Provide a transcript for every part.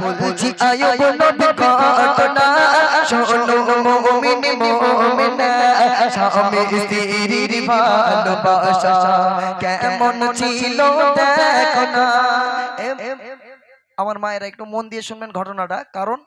বলছি নবী শোনো মুমিন মুমিনা স্বামী স্ত্রীর ভালোবাসা। কেমন ছিল দেখো না। আমার মায়েরা একটু মন দিয়ে শুনবেন ঘটনাটা কারণ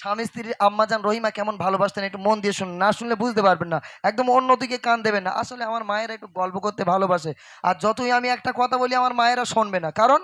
স্বামী স্ত্রীর আম্মাজান রহিমা কেমন ভালোবাসতেন একটু মন দিয়ে শুনুন না শুনলে বুঝতে পারবেন না। একদম অন্যদিকে কান দেবেন না। আসলে আমার মায়েরা একটু গল্প করতে ভালোবাসে। আর যতই আমি একটা কথা বলি আমার মায়েরা শুনবে না। কারণ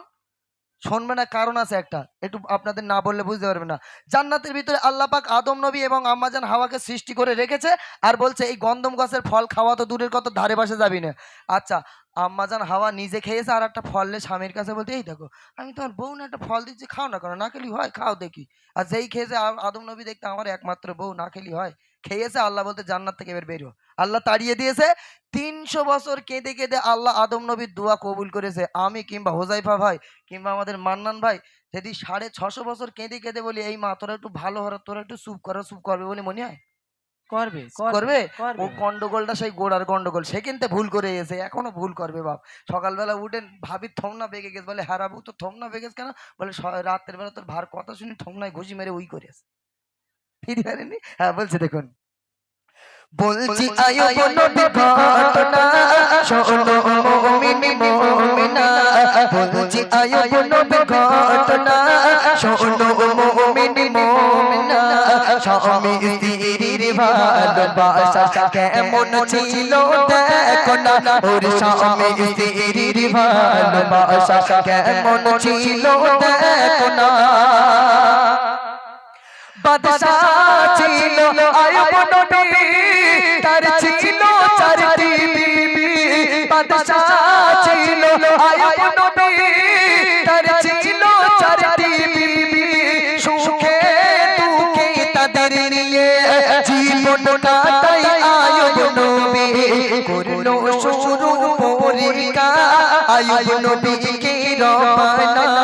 শুনবে না, কারণ আছে একটা। একটু আপনাদের না বললে বুঝতে পারবে না। জান্নাতের ভিতরে আল্লাহ পাক আদম নবী এবং আম্মাজান হাওয়াকে সৃষ্টি করে রেখেছে আর বলছে, এই গন্ধম গাছের ফল খাওয়া তো দূরের কত ধারে পাশে যাবি না। আচ্ছা আম্মাজান হাওয়া নিজে খেয়েছে আর একটা ফললে স্বামীর কাছে বলতে এই দেখো, আমি তোমার বউ না, একটা ফল দিচ্ছি, খাও না কেন? না খেলি হয়, খাও দেখি। আর যেই খেয়েছে আদম নবী দেখতে আমার একমাত্র বউ, না খেলি হয়। খেয়েছে, আল্লাহ বলতে জান্নাত থেকে এবার বেরো আল্লাহ তাড়িয়ে দিয়েছে তিনশো বছর কেঁদে কেঁদে আল্লাহ আদম নবীর দোয়া কবুল করেছে। আমি কিংবা হোজাইফা ভাই কিংবা আমাদের মান্নান ভাই যদি সাড়ে ছশো বছর কেঁদে কেঁদে বলি এই মা তোরা একটু ভালো হরে তোরা একটু চুপ করো চুপ করবে বলে মনে হয়? করবে করবে ও গন্ডগোলটা সেই গোড়ার গন্ডগোল সে কিন্তু ভুল করে এসে এখনও ভুল করবে বাপ। সকালবেলা উঠেন ভাবি থমনা বেগে গেছে বলে হ্যাঁ রাবু তো থমনা বেগেছ কেন? বলে স- রাতের বেলা তোর ভার কথা শুনি থমনায় ঘুষি মেরে উই করেছে ফিরে হ্যাঁ বলছে দেখুন। বলছি আয়ো নবী ঘটনা শোনো মুমিন মুমিনা। বলছি আয়ো নবী ঘটনা শোনো মুমিন। মুমিনা স্বামী স্ত্রীর ভালোবাসা কেমন ছিল? দেখো না। ওর স্বামী স্ত্রীর ভালোবাসা কেমন ছিল? দেখো না। বাদশাহ ছিল। তার ছিল চারটি বিবি বাদশাহ ছিল, আয়ুব নবী। তার ছিল চারটি বিবি সুখে দুঃখে তাদের নিয়ে জীবন কাটাই আয়ুব নবী। করল শুরু পরীক্ষা, আয়ুব নবীকে রবানা।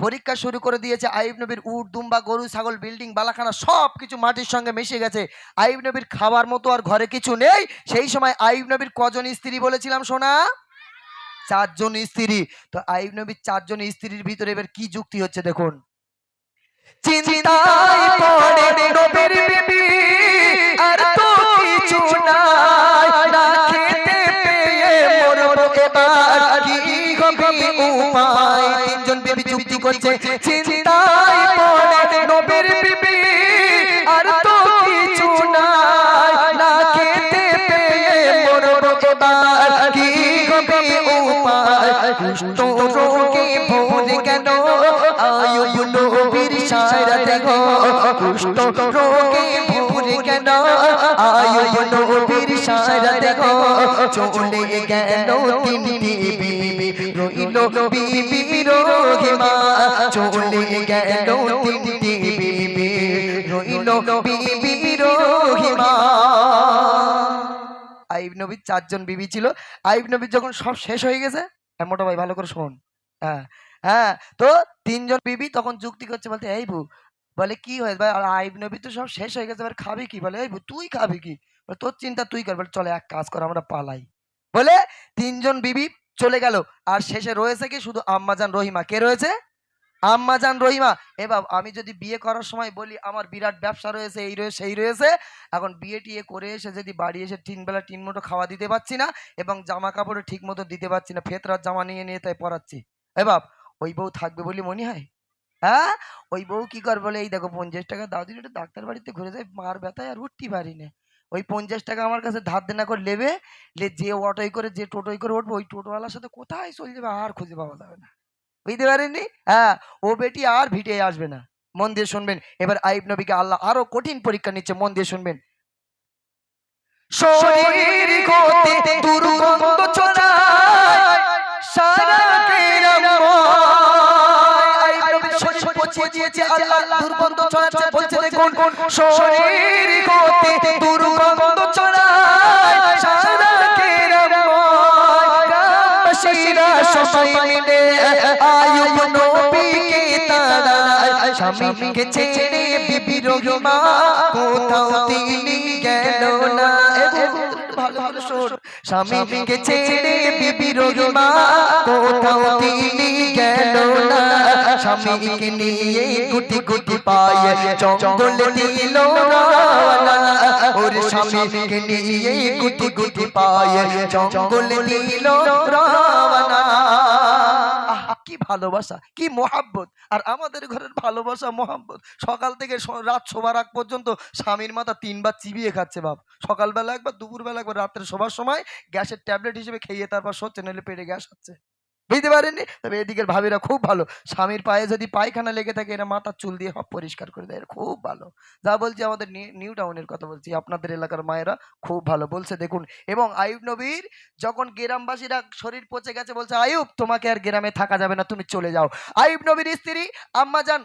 পরীক্ষা শুরু করে দিয়েছে আইব নবীর উট, দুম্বা, গরু, ছাগল, বিল্ডিং, বালাখানা সব কিছু মাটির সঙ্গে মিশে গেছে। আইব নবীর খাবার মতো আর ঘরে কিছু নেই। সেই সময় আইব নবীর কজন স্ত্রী বলেছিলাম সোনা? চারজন স্ত্রী। তো আইব নবীর চারজন স্ত্রীর ভিতরে এবার কি যুক্তি হচ্ছে দেখুন। আর বিবি যুক্তি করছে চিন্তায় পড়ে নবীর বিবি আর তো কিছু নাই না খেতে পেয়ে মরবো এবার কি হবে উপায়? কুষ্ঠ রোগে ভরে কেন? আয়ু নবীর সারাতে গো কুষ্ঠ রোগে ভরে কেন? নবীর সারাতে গো চলে গেল তিনটি বিবি। রইল বিবি রোহিমা চলে গেল বিবি রইল বিবি রোহিমা আইব নবীর চারজন বিবি ছিল। আইব নবীর যখন সব শেষ হয়ে গেছে মোটা ভাই, ভালো করে শোন। হ্যাঁ হ্যাঁ তো তিনজন বিবি তখন যুক্তি করছে বলতে এই বলে, কি হয়েছে? ভাই আর আইব নবী তো সব শেষ হয়ে গেছে, এবার খাবি কি? বলে, এই তুই খাবি কি? তোর চিন্তা তুই কর। বলে, চলে এক কাজ কর, আমরা পালাই। বলে, তিনজন বিবি চলে গেল। আর শেষে রয়েছে কি? শুধু আম্মাজান রহিমা। কে রয়েছে? আম্মাজান রহিমা। এবার আমি যদি বিয়ে করার সময় বলি, আমার বিরাট ব্যবসা রয়েছে, এই রয়েছে সেই রয়েছে। এখন বিয়ে টিয়ে করে এসে যদি বাড়ি এসে তিন বেলা তিন মুঠো খাওয়া দিতে পারছি না এবং জামা কাপড়ও ঠিক মতো দিতে পারছি না, ফেতরার জামা নিয়ে নিয়ে তাই পরাচ্ছি এ বাপ, ওই বউ থাকবে বলে মনে হয়? হ্যাঁ? ওই বউ কি কর বলে, এই দেখো পঞ্চাশ টাকা দাও দিলে একটু ডাক্তার বাড়িতে ঘুরে যায় মার ব্যথায় আর উঠতে পারি না। ওই পঞ্চাশ টাকা আমার কাছে ধার দেনা করে নেবে যে অটোই করে, যে টোটোই করে উঠবে, ওই টোটোওয়ালার সাথে কোথায় চলে যাবে? আর খুঁজে পাওয়া যাবে না। বুঝতে পারেননি? হ্যাঁ ও বেটি আর ভিটে আসবে না। মন দিয়ে শুনবেন। এবার আইব নবীকে আল্লাহ আরও কঠিন পরীক্ষা নিচ্ছে, মন দিয়ে শুনবেন। শরীর আল্লাহ কোন কোন শরীর গতি দুর্গন্ধ ছড়ায় সারা কেরাম সবাই মিলে স্বামীকে ছেড়ে বিবি রহিমা কোথাও তিনি গেল না। স্বামীকে ছেড়ে বিবি রহিমা কোথাও তিনি গেল না। স্বামীকে নিয়ে গুটি গুটি পায়ে জঙ্গল দিল ওরে স্বামীকে নিয়ে গুটি গুটি পায়ে জঙ্গল দিল আহ, কি ভালোবাসা, কি মহাব্বত। আর আমাদের ঘরের ভালোবাসা, মহাব্বত। সকাল থেকে রাত শোবার আগ পর্যন্ত স্বামীর মাথা তিনবার চিবিয়ে খাচ্ছে বাপ। সকালবেলা একবার, দুপুরবেলা একবার, রাত্রে শোবার সময় গ্যাসের ট্যাবলেট হিসেবে খেয়ে তারপর সচ্ছে নইলে পেটে গ্যাস হচ্ছে। বুঝতে পারেননি তবে এদিকের ভাবিরা খুব ভালো। স্বামীর পায়ে যদি পায়খানা লেগে থাকে, এরা মাথার চুল দিয়ে পরিষ্কার করে দেয়। খুব ভালো। যা বলছি আমাদের নিউ টাউনের কথা বলছি। আপনাদের এলাকার মায়েরা খুব ভালো। বলছে, দেখুন, এবং আয়ুব নবীর যখন গ্রামবাসীরা শরীর পচে গেছে, বলছে আয়ুব তোমাকে আর গ্রামে থাকা যাবে না, তুমি চলে যাও। আয়ুব নবীর স্ত্রী আম্মাজান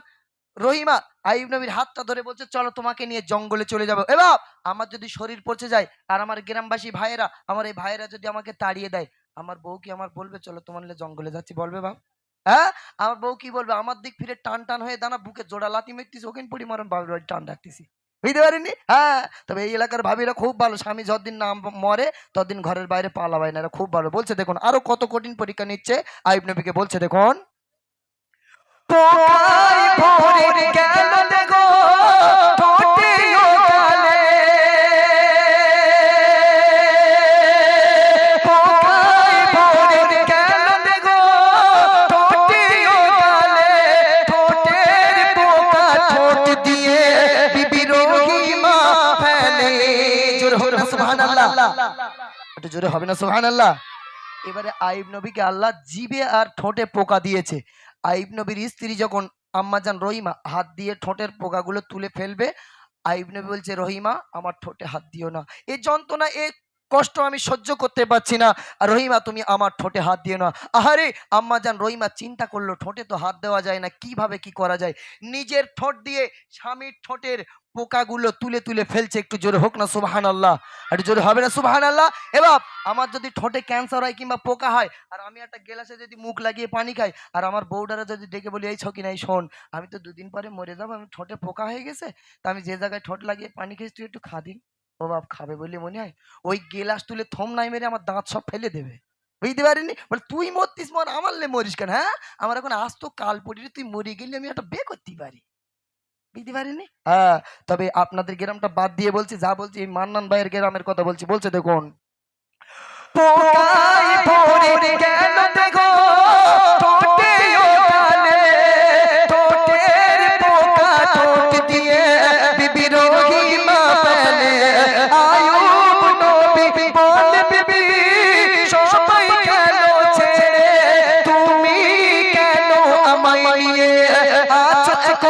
রহিমা আয়ুব নবীর হাতটা ধরে বলছে, চলো, তোমাকে নিয়ে জঙ্গলে চলে যাব। এবার আমার যদি শরীর পচে যায়, আর আমার গ্রামবাসী ভাইয়েরা, আমার এই ভাইয়েরা যদি আমাকে তাড়িয়ে দেয় আমার বউ কি আমার বলবে? চলো তোমার জঙ্গলে যাচ্ছি, বলবে বাপ। হ্যাঁ? আমার বউ কি বলবে? আমার দিক ফিরে টান টান হয়ে দানা বুকে জোড়া লাতি মেরতিস ওখানে পড়ি মারণ বাবুর বাড়ি টান ডাকতেছি বুঝতে পারিনি? হ্যাঁ? তবে এই এলাকার ভাবিরা খুব ভালো। স্বামী যতদিন না মরে, ততদিন ঘরের বাইরে পালা পালাবাই না। এরা খুব ভালো। বলছে, দেখুন, আরও কত কঠিন পরীক্ষা নিচ্ছে। আইব নবীকে বলছে, দেখুন। সুবহানাল্লাহ। একটু জোরে হবে না সুবহানাল্লাহ। এবারে আইব নবীকে আল্লাহ জিবে আর ঠোঁটে পোকা দিয়েছে। আইব নবীর স্ত্রী যখন আম্মাজান রহিমা হাত দিয়ে ঠোঁটের পোকাগুলো তুলে ফেলবে আইব নবী বলছে রহিমা আমার ঠোঁটে হাত দিও না। এই যন্ত্রণা এ কষ্ট আমি সহ্য করতে পারছি না। আর রহিমা তুমি আমার ঠোঁটে হাত দিও না। আহারে আম্মাজান রহিমা চিন্তা করল ঠোঁটে তো হাত দেওয়া যায় না কীভাবে কি করা যায়? নিজের ঠোঁট দিয়ে স্বামীর ঠোঁটের পোকাগুলো তুলে তুলে ফেলছে, একটু জোরে হোক না সুবাহান আল্লাহ একটু জোরে হবে না সুবাহান আল্লাহ এবার আমার যদি ঠোঁটে ক্যান্সার হয় কিংবা পোকা হয়, আর আমি একটা গেলাসে যদি মুখ লাগিয়ে পানি খাই, আর আমার বউডারা যদি ডেকে বলি, এই ছকি নাই, শোন, আমি তো দুদিন পরে মরে যাব, আমি ঠোঁটে পোকা হয়ে গেছে, তা আমি যে জায়গায় ঠোঁট লাগিয়ে পানি খেয়েছি, তুই একটু খা দিন। ও বাপ, খাবে বলে মনে হয়, ওই গেলাস তুলে থম নাই মেরে আমার দাঁত সব ফেলে দেবে। বুঝতে পারিনি? বলে, তুই মরতিস, মর, আমার লে মরিস কেন হ্যাঁ? আমার এখন আজ তো কাল পড়ি, তুই মরে গেলে আমি একটা বে করতে পারি। পারিনি হ্যাঁ তবে আপনাদের গ্রামটা বাদ দিয়ে বলছি যা বলছি মান্নান ভাইয়ের গ্রামের কথা বলছি বলছে দেখুন। পোকায় পড়ে গেল দেখো?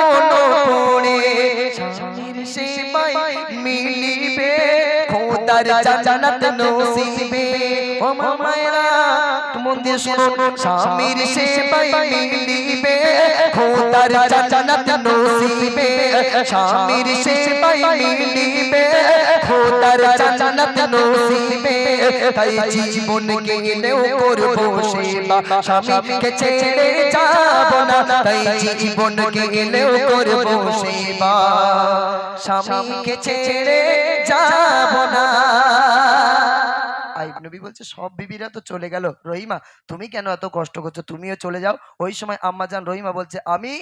এখনও পড়ে। স্বামীর সেবাই মিলিবে। খোদার জান্নাত নসিবে। ও মামায়রা মন দিয়ে শুনুন স্বামীর সেবায় মিলিবে। খোদার জান্নাত নসিবে। স্বামীর মিলিবে খোদার জান্নাত নসিবে তাই জীবন গেলেও করব সেবা। স্বামীকে ছেড়ে যাব না, তাই জীবন গেলেও করব সেবা। স্বামীকে ছেড়ে যাব না। নবী বলছে, সব বিবিরা তো চলে গেল। রহিমা, তুমি কেন এত কষ্ট করছ? তুমিও চলে যাও। ওই সময় আম্মাজান রহিমা বলছে, আমি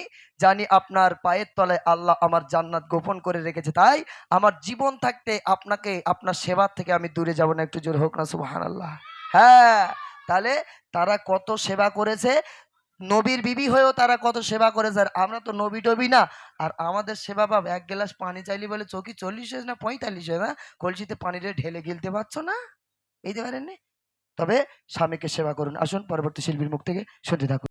জানি আপনার পায়ের তলায় আল্লাহ আমার জান্নাত গোপন করে রেখেছে। তাই আমার জীবন থাকতে আপনাকে, আপনার সেবার থেকে আমি দূরে যাব না। একটু জোর হোক না সুবাহান আল্লাহ হ্যাঁ তাহলে তারা কত সেবা করেছে? নবীর বিবি হয়েও তারা কত সেবা করেছে? আর আমরা তো নবী টবি না। আর আমাদের সেবা পাব এক গ্লাস পানি চাইলি বলে চকি চল্লিশ হয়েছে না পঁয়তাল্লিশ হয়েছে? না কলসিতে পানিটা ঢেলে গিলতে পারছ না? এইতে পারেননি তবে স্বামীকে সেবা করুন। আসুন পরবর্তী শিল্পীর মুখ থেকে শুনতে থাকুন।